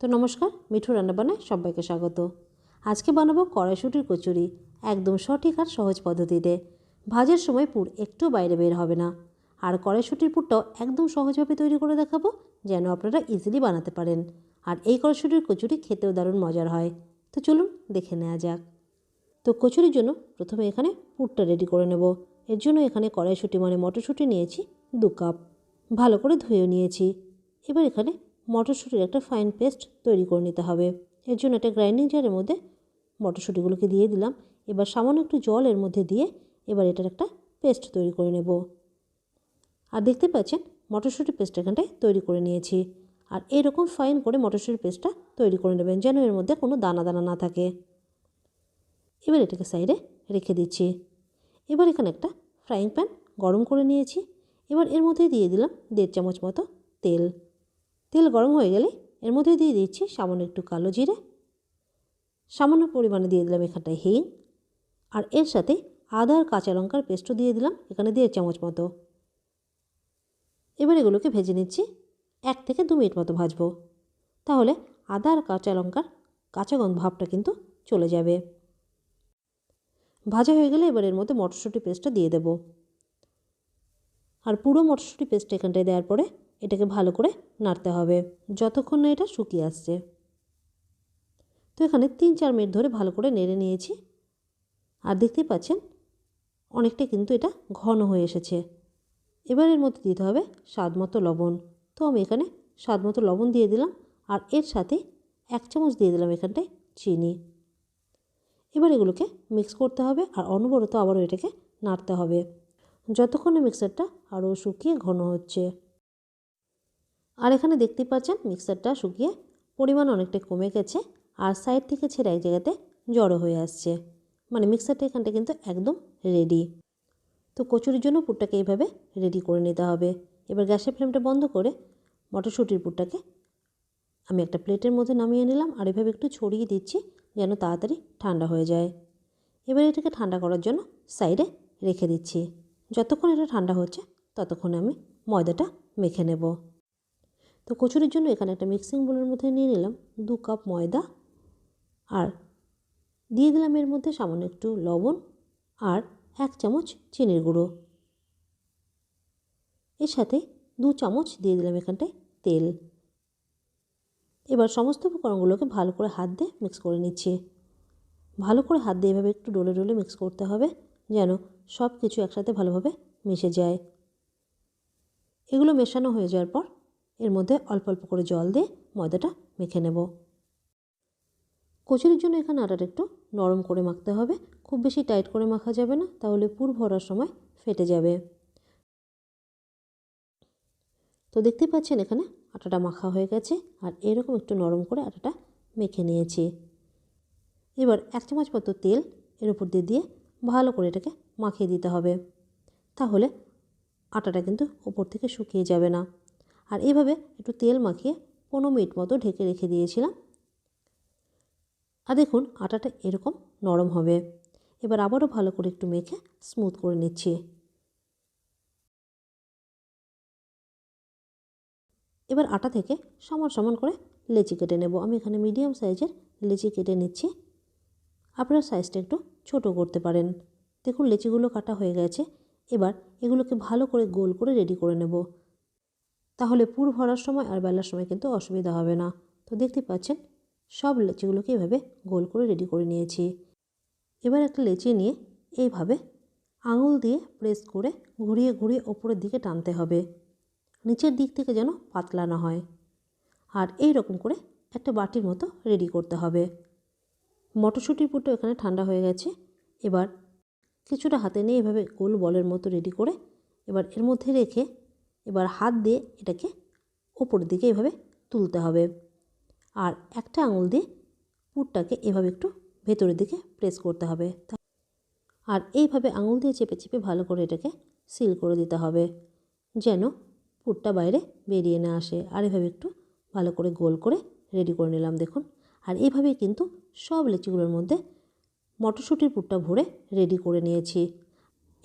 তো নমস্কার, মিঠু রান্নাবান্নায় সবাইকে স্বাগত। আজকে বানাবো কড়াইশুটির কচুরি, একদম সঠিক আর সহজ পদ্ধতিতে। ভাজের সময় পুর একটু বাইরে বের হবে না। আর কড়াইশুটির পুরটাও একদম সহজভাবে তৈরি করে দেখাবো, যেন আপনারা ইজিলি বানাতে পারেন। আর এই কড়াইশুটির কচুরি খেতেও দারুণ মজার হয়। তো চলুন দেখে নেওয়া যাক। তো কচুরির জন্য প্রথমে এখানে পুরটা রেডি করে নেব। এর জন্য এখানে কড়াইশুটি মানে মটরশুঁটি নিয়েছি দু কাপ। ভালো করে ধুয়ে নিয়েছি। এবার এখানে মটরশুঁটির একটা ফাইন পেস্ট তৈরি করে নিতে হবে। এর জন্য একটা গ্রাইন্ডিং জারের মধ্যে মটরশুঁটিগুলোকে দিয়ে দিলাম। এবার সামান্য একটু জল এর মধ্যে দিয়ে এবার এটার একটা পেস্ট তৈরি করে নেব। আর দেখতে পাচ্ছেন মটরশুঁটি পেস্ট এখানটায় তৈরি করে নিয়েছি। আর এরকম ফাইন করে মটরশুঁটির পেস্টটা তৈরি করে নেবেন, যেন এর মধ্যে কোনো দানা দানা না থাকে। এবার এটাকে সাইডে রেখে দিচ্ছি। এবার এখানে একটা ফ্রাইং প্যান গরম করে নিয়েছি। এবার এর মধ্যে দিয়ে দিলাম দেড় চামচ মতো তেল। তেল গরম হয়ে গেলে এর মধ্যে দিয়ে দিচ্ছি সামান্য একটু কালো জিরে, সামান্য পরিমাণে দিয়ে দিলাম এখানটায় হিং, আর এর সাথে আদা আর কাঁচা লঙ্কার পেস্টও দিয়ে দিলাম, এখানে দেড় চামচ মতো। এবার এগুলোকে ভেজে নিচ্ছি, এক থেকে দু মিনিট মতো ভাজবো। তাহলে আদা আর কাঁচা লঙ্কার কাঁচা গন্ধ ভাবটা কিন্তু চলে যাবে। ভাজা হয়ে গেলে এবার এর মধ্যে মটরশুঁটি পেস্টটা দিয়ে দেব। আর পুরো মটরশুঁটি পেস্ট এখানটায় দেওয়ার পরে এটাকে ভালো করে নাড়তে হবে, যতক্ষণ না এটা শুকিয়ে আসছে। তো এখানে তিন চার মিনিট ধরে ভালো করে নেড়ে নিয়েছি। আর দেখতেই পাচ্ছেন, অনেকটা কিন্তু এটা ঘন হয়ে এসেছে। এবার এর মধ্যে দিতে হবে স্বাদ মতো লবণ। তো আমি এখানে স্বাদ মতো লবণ দিয়ে দিলাম, আর এর সাথে এক চামচ দিয়ে দিলাম এখানটায় চিনি। এবার এগুলোকে মিক্স করতে হবে, আর অনবরত আবারও এটাকে নাড়তে হবে, যতক্ষণে মিক্সারটা আরও শুকিয়ে ঘন হচ্ছে। আর এখানে দেখতেই পাচ্ছেন মিক্সারটা শুকিয়ে পরিমাণ অনেকটা কমে গেছে আর সাইড থেকে ছেড়ে এক জায়গাতে জড়ো হয়ে আসছে। মানে মিক্সারটা এখানটা কিন্তু একদম রেডি তো কচুরির জন্য পুরটাকে এইভাবে রেডি করে নিতে হবে। এবার গ্যাসের ফ্লেমটা বন্ধ করে মটরশুঁটির পুরটাকে আমি একটা প্লেটের মধ্যে নামিয়ে নিলাম আর এভাবে একটু ছড়িয়ে দিচ্ছি যেন তাড়াতাড়ি ঠান্ডা হয়ে যায়। এবার এটাকে ঠান্ডা করার জন্য সাইডে রেখে দিচ্ছি। যতক্ষণ এটা ঠান্ডা হচ্ছে ততক্ষণে আমি ময়দাটা মেখে নেব। তো কচুরির জন্য এখানে একটা মিক্সিং বোলের মধ্যে নিয়ে নিলাম। দু কাপ ময়দা আর দিয়ে দিলাম এর মধ্যে সামান্য একটু লবণ আর এক চামচ চিনির গুঁড়ো। এর সাথে দু চামচ দিয়ে দিলাম এখানটায় তেল। এবার সমস্ত উপকরণগুলোকে ভালো করে হাত দিয়ে মিক্স করে নিচ্ছি। ভালো করে হাত দিয়ে এভাবে একটু ডোলে ডোলে মিক্স করতে হবে যেন সব কিছু একসাথে ভালোভাবে মিশে যায়। এগুলো মেশানো হয়ে যাওয়ার পর এর মধ্যে অল্প অল্প করে জল দিয়ে ময়দাটা মেখে নেব। কচুরির জন্য এখানে আটাটা একটু নরম করে মাখতে হবে। খুব বেশি টাইট করে মাখা যাবে না, তাহলে পুর ভরার সময় ফেটে যাবে। তো দেখতে পাচ্ছেন এখানে আটাটা মাখা হয়ে গেছে, আর এরকম একটু নরম করে আটাটা মেখে নিয়েছি। এবার এক চামচ মতো তেল এর উপর দিয়ে দিয়ে ভালো করে এটাকে মাখিয়ে দিতে হবে। তাহলে আটাটা কিন্তু ওপর থেকে শুকিয়ে যাবে না। আর এভাবে একটু তেল মাখিয়ে পনেরো মিনিট মতো ঢেকে রেখে দিয়েছিলাম। আর দেখুন, আটাটা এরকম নরম হবে। এবার আবারও ভালো করে একটু মেখে স্মুথ করে নিচ্ছি। এবার আটা থেকে সমান সমান করে লেচি কেটে নেব। আমি এখানে মিডিয়াম সাইজের লেচি কেটে নিচ্ছি। আপনার সাইজটা একটু ছোট করতে পারেন। দেখুন, লেচিগুলো কাটা হয়ে গেছে। এবার এগুলোকে ভালো করে গোল করে রেডি করে নেব। তাহলে পুর ভরার সময় আর বেলার সময় কিন্তু অসুবিধা হবে না। তো দেখতে পাচ্ছেন, সব লেচিগুলোকে এভাবে গোল করে রেডি করে নিয়েছি। এবার একটা লেচি নিয়ে এইভাবে আঙুল দিয়ে প্রেস করে ঘুরিয়ে ঘুরিয়ে ওপরের দিকে টানতে হবে। নিচের দিক থেকে যেন পাতলা না হয়। আর এই রকম করে একটা বাটির মতো রেডি করতে হবে। মটরশুঁটির পুরটা এখানে ঠান্ডা হয়ে গেছে। এবার কিছুটা হাতে নিয়ে এভাবে গোল বলের মতো রেডি করে এবার এর মধ্যে রেখে এবার হাত দিয়ে এটাকে ওপরের দিকে এভাবে তুলতে হবে। আর একটা আঙুল দিয়ে পুরটাকে এভাবে একটু ভেতরের দিকে প্রেস করতে হবে। আর এইভাবে আঙুল দিয়ে চেপে চেপে ভালো করে এটাকে সিল করে দিতে হবে, যেন পুরটা বাইরে বেরিয়ে না আসে। আর এভাবে একটু ভালো করে গোল করে রেডি করে নিলাম, দেখুন। আর এইভাবেই কিন্তু সব লিচিগুলোর মধ্যে মটরশুঁটির পুরটা ভরে রেডি করে নিয়েছি।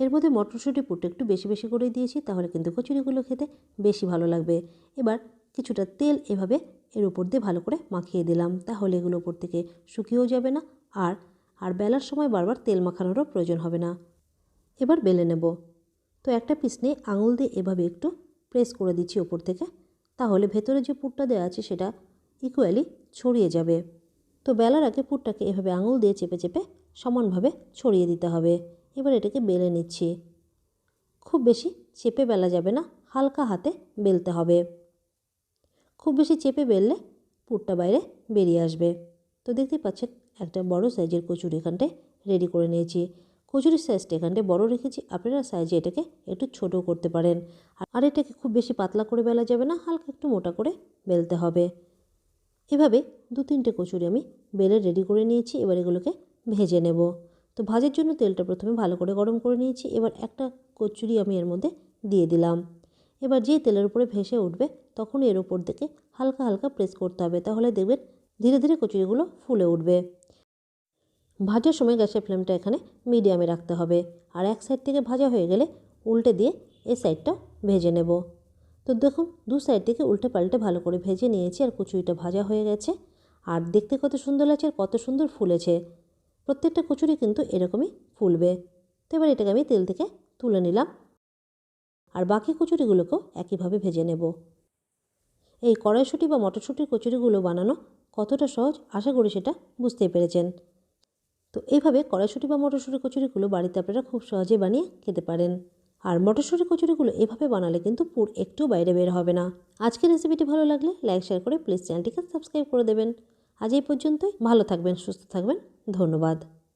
এর মধ্যে মটরশুঁটি পুরটা একটু বেশি বেশি করে দিয়েছি, তাহলে কিন্তু কচুরিগুলো খেতে বেশি ভালো লাগবে। এবার কিছুটা তেল এভাবে এর উপর দিয়ে ভালো করে মাখিয়ে দিলাম, তাহলে এগুলো উপর থেকে শুকিয়েও যাবে না, আর আর বেলার সময় বারবার তেল মাখানোরও প্রয়োজন হবে না। এবার বেলে নেব। তো একটা পিস নিয়ে আঙুল দিয়ে এভাবে একটু প্রেস করে দিচ্ছি ওপর থেকে, তাহলে ভেতরে যে পুরটা দেওয়া আছে সেটা ইকুয়ালি ছড়িয়ে যাবে। তো বেলার আগে পুরটাকে এভাবে আঙুল দিয়ে চেপে চেপে সমানভাবে ছড়িয়ে দিতে হবে। এবার এটাকে বেলে নিচ্ছি। খুব বেশি চেপে বেলা যাবে না, হালকা হাতে বেলতে হবে। খুব বেশি চেপে বেললে পুরটা বাইরে বেরিয়ে আসবে। তো দেখতেই পাচ্ছেন, একটা বড় সাইজের কচুরি এখানটায় রেডি করে নিয়েছি। কচুরির সাইজটা এখানটায় বড় রেখেছি, আপনারা সাইজে এটাকে একটু ছোট করতে পারেন। আর এটাকে খুব বেশি পাতলা করে বেলা যাবে না, হালকা একটু মোটা করে বেলতে হবে। এভাবে দু তিনটে কচুরি আমি বেলে রেডি করে নিয়েছি, এবার এগুলোকে ভেজে নেব। তো ভাজার জন্য তেলটা প্রথমে ভালো করে গরম করে নিয়েছি। এবার একটা কচুরি আমি এর মধ্যে দিয়ে দিলাম। এবার যে তেলের উপরে ভেসে উঠবে তখন এর উপর থেকে হালকা হালকা প্রেস করতে হবে। তাহলে দেখবেন ধীরে ধীরে কচুরিগুলো ফুলে উঠবে। ভাজার সময় গ্যাসের ফ্লেমটা এখানে মিডিয়ামে রাখতে হবে। আর এক সাইড থেকে ভাজা হয়ে গেলে উল্টে দিয়ে এই সাইডটা ভেজে নেব। তো দেখুন, দু সাইড থেকে উল্টে পাল্টে ভালো করে ভেজে নিয়েছি আর কচুরিটা ভাজা হয়ে গেছে। আর দেখতে কত সুন্দর লাগছে আর কত সুন্দর ফুলেছে। প্রত্যেকটা কচুরি কিন্তু এরকমই ফুলবে। তো এবার এটাকে আমি তেল থেকে তুলে নিলাম। আর বাকি কচুরিগুলোকেও একইভাবে ভেজে নেব। এই কড়াইশুঁটি বা মটরশুঁটির কচুরিগুলো বানানো কতটা সহজ আশা করি সেটা বুঝতেই পেরেছেন। তো এইভাবে কড়াইশুঁটি বা মটরশুঁটি কচুরিগুলো বাড়িতে আপনারা খুব সহজে বানিয়ে খেতে পারেন। আর মটরশুঁটি কচুরিগুলো এভাবে বানালে কিন্তু পুর একটু বাইরে বের হবে না। আজকের রেসিপিটি ভালো লাগলে লাইক, শেয়ার করে প্লিজ চ্যানেলটিকে সাবস্ক্রাইব করে দেবেন। আজ এই পর্যন্তই। ভালো থাকবেন সুস্থ থাকবেন। ধন্যবাদ।